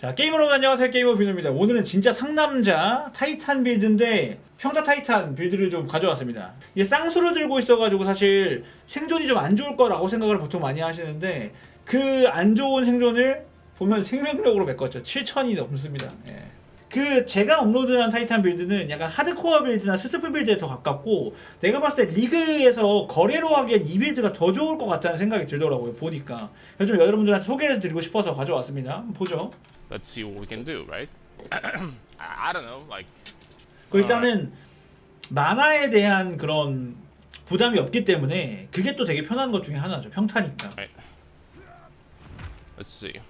자 게임으로 안녕하세요. 게이머 비노입니다. 오늘은 진짜 상남자 타이탄 빌드인데 평타 타이탄 빌드를 좀 가져왔습니다. 이게 쌍수를 들고 있어가지고 사실 생존이 좀 안 좋을 거라고 생각을 보통 많이 하시는데 그 안 좋은 생존을 보면 생명력으로 메꿨죠. 7천이 넘습니다. 예. 그 제가 업로드한 타이탄 빌드는 약간 하드코어 빌드나 스스프 빌드에 더 가깝고 내가 봤을 때 리그에서 거래로 하기엔 이 빌드가 더 좋을 것 같다는 생각이 들더라고요 보니까. 좀 여러분들한테 소개해 드리고 싶어서 가져왔습니다. 보죠 let's see what we can do, right? I don't know, like 그 일단은 만화에 대한 그런 부담이 없기 때문에 그게 또 되게 편한 것 중에 하나죠 평타니까 right. Let's see.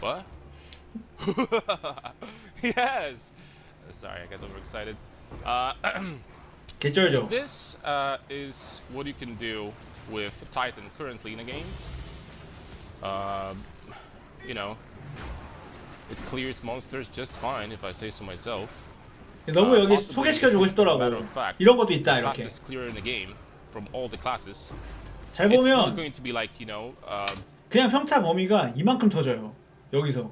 what? yes. Sorry, I got overexcited. Uh, 개쩔죠 this uh, is what you can do with Titan currently in the game. Um, you know, it clears monsters just fine if I say so myself. 너무 Uh, 여기 possibly, 소개시켜주고 as a matter 싶더라고 of fact, 이런 것도 있다 the 이렇게 fastest clearer in the game from all the classes. 잘 It's not 보면 going to be like you know, um, 그냥 평타 범위가 이만큼 터져요 여기서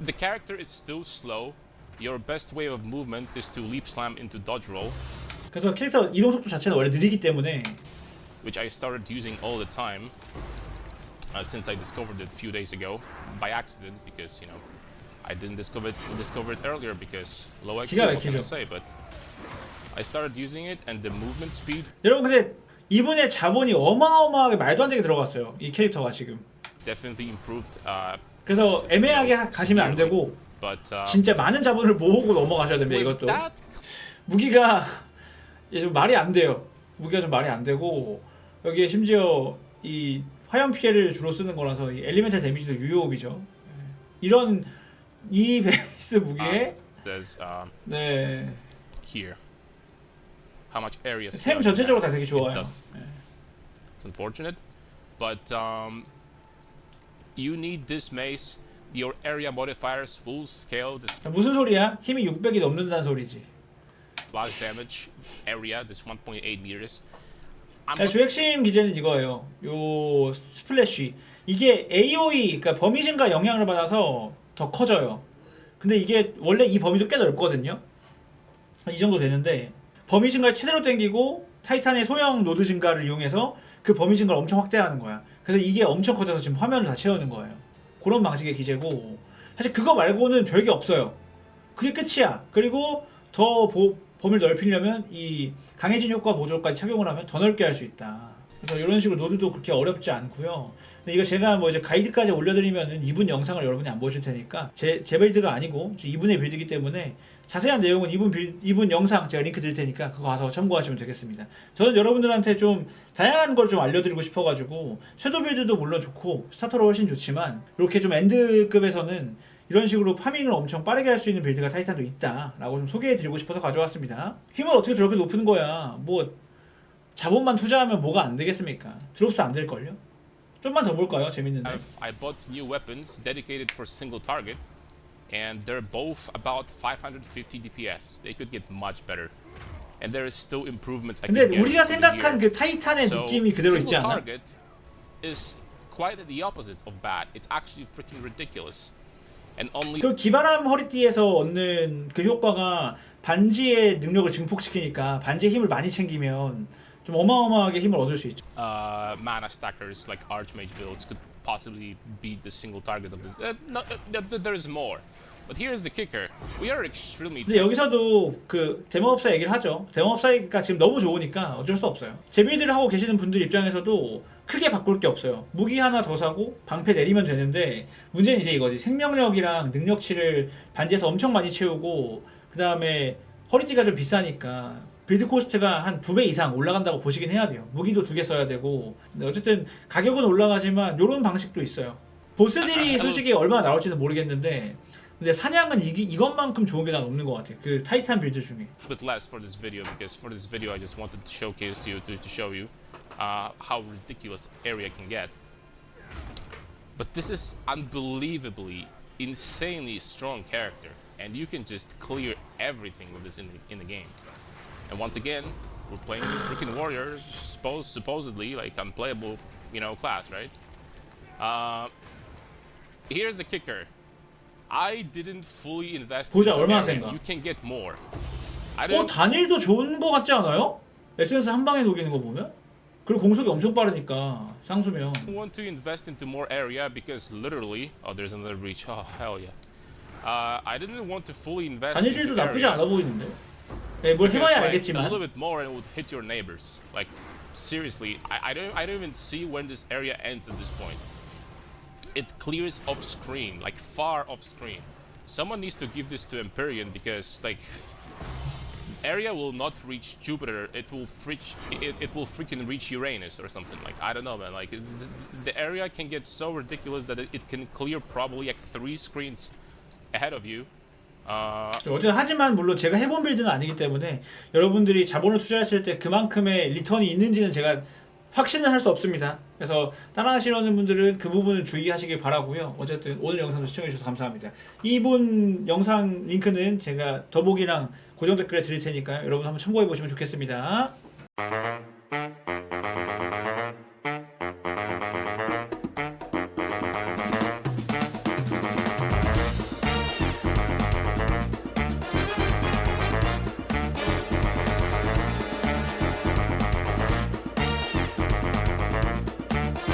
the character is still slow. Your best way of movement is to leap slam into dodge roll, 그래서 캐릭터 이동 속도 자체는 원래 느리기 때문에 which I started using all the time uh, since I discovered it a few days ago by accident because you know I didn't discover it discover it earlier because low IQ. What can I say? But I started using it and the movement speed 여러분 근데 이분의 자본이 어마어마하게 말도 안 되게 들어갔어요 이 캐릭터가 지금 definitely improved. Uh, 그래서 애매하게 하- 가시면 안 되고 but uh, 진짜 많은 자본을 모으고 넘어가셔야 됩니다 이것도 무기가 예, 좀 말이 안 돼요. 무기가 좀 말이 안 되고 여기에 심지어 이 화염 피해를 주로 쓰는 거라서 이 엘리멘탈 데미지도 유효업이죠. 예. 이런 이 베이스 무기에 there's um, 네. here how much area 템 scale can 전체적으로 have. 다 되게 좋아요. doesn't. It's unfortunate, but um, you need this mace. Your area modifiers will scale this 자, 무슨 소리야? 힘이 600이 넘는다는 소리지. Blast damage area. This 1.8 meters. 자, 주 핵심 기제는 이거예요. 요 스플래시. 이게 AOE, 그러니까 범위 증가 영향을 받아서 더 커져요. 근데 이게 원래 이 범위도 꽤 넓거든요. 이 정도 되는데 범위 증가를 최대로 땡기고 타이탄의 소형 노드 증가를 이용해서 그 범위 증가를 엄청 확대하는 거야. 그래서 이게 엄청 커져서 지금 화면을 다 채우는 거예요. 그런 방식의 기제고 사실 그거 말고는 별게 없어요. 그게 끝이야. 그리고 더 보- 범위를 넓히려면 이 강해진 효과 모듈까지 착용을 하면 더 넓게 할 수 있다. 그래서 이런 식으로 노드도 그렇게 어렵지 않고요. 근데 이거 제가 뭐 이제 가이드까지 올려드리면은 이분 영상을 여러분이 안 보실 테니까 제, 제 빌드가 아니고 이분의 빌드이기 때문에 자세한 내용은 이분 빌, 이분 영상 제가 링크 드릴 테니까 그거 가서 참고하시면 되겠습니다. 저는 여러분들한테 좀 다양한 걸 좀 알려드리고 싶어가지고 섀도우 빌드도 물론 좋고 스타터로 훨씬 좋지만 이렇게 좀 엔드급에서는 이런 식으로 파밍을 엄청 빠르게 할 수 있는 빌드가 타이탄도 있다라고 좀 소개해드리고 싶어서 가져왔습니다. 힘은 어떻게 저렇게 높은 거야? 뭐 자본만 투자하면 뭐가 안 되겠습니까? 드롭스 안 될걸요? 좀만 더 볼까요? 재밌는데. I've, I bought new weapons dedicated for single target, and they're both about 550 DPS. They could get much better, and there is still improvements I 근데 can get 우리가 through the 생각한 year. 그 타이탄의 So, 느낌이 그대로 있지 single 않나? target is quite the opposite of bad. It's actually freaking ridiculous, and only 그 기바람 허리띠에서 얻는 그 효과가 반지의 능력을 증폭시키니까 반지의 힘을 많이 챙기면 좀 어마어마하게 힘을 얻을 수 있죠. uh, mana stackers like archmage builds could possibly beat the single target of this. Uh, no, uh, th- th- there's more, but here's the kicker: we are extremely 근데 여기서도 그 데모업사 얘기를 하죠. 데모업사가 지금 너무 좋으니까 어쩔 수 없어요. 제빌드를 하고 계시는 분들 입장에서도 크게 바꿀 게 없어요. 무기 하나 더 사고 방패 내리면 되는데 문제는 이제 이거지. 생명력이랑 능력치를 반지에서 엄청 많이 채우고 그 다음에 허리띠가 좀 비싸니까 빌드 코스트가 한 두 배 이상 올라간다고 보시긴 해야 돼요. 무기도 두 개 써야 되고 어쨌든 가격은 올라가지만 이런 방식도 있어요. 보스들이 솔직히 얼마나 나올지는 모르겠는데 근데 사냥은 이, 이것만큼 좋은 게 난 없는 것 같아요. 그 타이탄 빌드 중에. bit less for this video because for this video I just wanted to showcase you to, to show you uh, how ridiculous area can get. But this is unbelievably, insanely strong character, and you can just clear everything with this in the, in the game. And once again, We're playing freaking warrior, suppose supposedly like unplayable, you know, class, right? Uh, here's the kicker. I didn't fully invest 보자, into 얼마나 area. 센가? You can get more. I 어 didn't 단일도 좋은 거 같지 않아요? 에센스 한 방에 녹이는 거 보면 그리고 공속이 엄청 빠르니까 쌍수면 want to invest into more area because literally, oh, there's another breach. Oh, hell yeah. Uh, I didn't want to fully invest 단일들도 into 나쁘지 area 않아 보이는데 네, 뭘 because, 해봐야 like, a 알겠지만 little bit more and it would hit your neighbors. Like seriously, I, I don't I don't even see when this area ends at this point. It clears off screen, like far off screen. Someone needs to give this to Empyrean because like area will not reach Jupiter. It will reach it, it will freaking reach Uranus or something. Like I don't know, man. Like the area can get so ridiculous that it, it can clear probably like three screens ahead of you. Uh, 어제 하지만 물론 제가 해본 빌드는 아니기 때문에 여러분들이 자본을 투자하실 때 그만큼의 리턴이 있는지는 제가 확신을 할 수 없습니다. 그래서 따라하시려는 분들은 그 부분을 주의하시길 바라고요. 어쨌든 오늘 영상도 시청해 주셔서 감사합니다. 이분 영상 링크는 제가 더보기랑 고정 댓글에 드릴 테니까요. 여러분 한번 참고해 보시면 좋겠습니다.